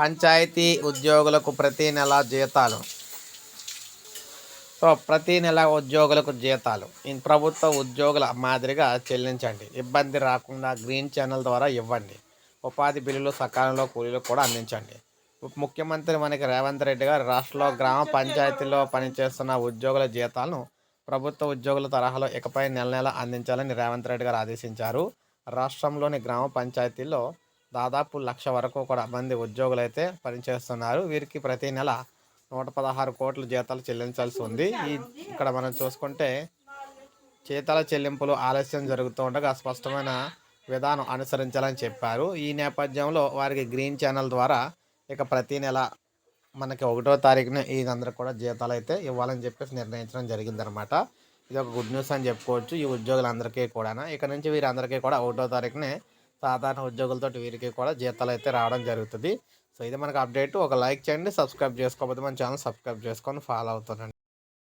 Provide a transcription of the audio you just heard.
పంచాయతీ ఉద్యోగులకు ప్రతి నెల జీతాలు. సో ప్రతి నెల ఉద్యోగులకు జీతాలు. ప్రభుత్వ ఉద్యోగుల మాదిరిగా చెల్లించండి. ఇబ్బంది రాకుండా గ్రీన్ ఛానల్ ద్వారా ఇవ్వండి. ఉపాధి బిల్లులు సకాలంలో కూలీలు కూడా అందించండి. ముఖ్యమంత్రి మనకి రేవంత్ రెడ్డి గారు రాష్ట్రంలో గ్రామ పంచాయతీలో పనిచేస్తున్న ఉద్యోగుల జీతాలను ప్రభుత్వ ఉద్యోగుల తరహాలో ఇకపై నెల నెల అందించాలని రేవంత్ రెడ్డి గారు ఆదేశించారు. రాష్ట్రంలోని గ్రామ పంచాయతీల్లో దాదాపు లక్ష వరకు కూడా మంది ఉద్యోగులు అయితే పనిచేస్తున్నారు. వీరికి ప్రతి నెల నూట పదహారు కోట్ల జీతాలు చెల్లించాల్సి ఉంది. ఈ ఇక్కడ మనం చూసుకుంటే జీతాల చెల్లింపులు ఆలస్యం జరుగుతూ ఉండగా స్పష్టమైన విధానం అనుసరించాలని చెప్పారు. ఈ నేపథ్యంలో వారికి గ్రీన్ ఛానల్ ద్వారా ఇక ప్రతి నెల మనకి ఒకటో తారీఖున ఈయనందరూ కూడా జీతాలు అయితే ఇవ్వాలని చెప్పేసి నిర్ణయించడం జరిగిందనమాట ఇది ఒక గుడ్ న్యూస్ అని చెప్పుకోవచ్చు. ఈ ఉద్యోగులందరికీ కూడా ఇక నుంచి వీరందరికీ కూడా ఒకటో తారీఖునే సాధారణ ఉద్యోగులతో వీరికి కూడా జీతాలు అయితే రావడం జరుగుతుంది. సో ఇది మనకు అప్డేట్. ఒక లైక్ చేయండి సబ్స్క్రైబ్ చేసుకోకపోతే మన ఛానల్ సబ్స్క్రైబ్ చేసుకొని ఫాలో అవుతానండి.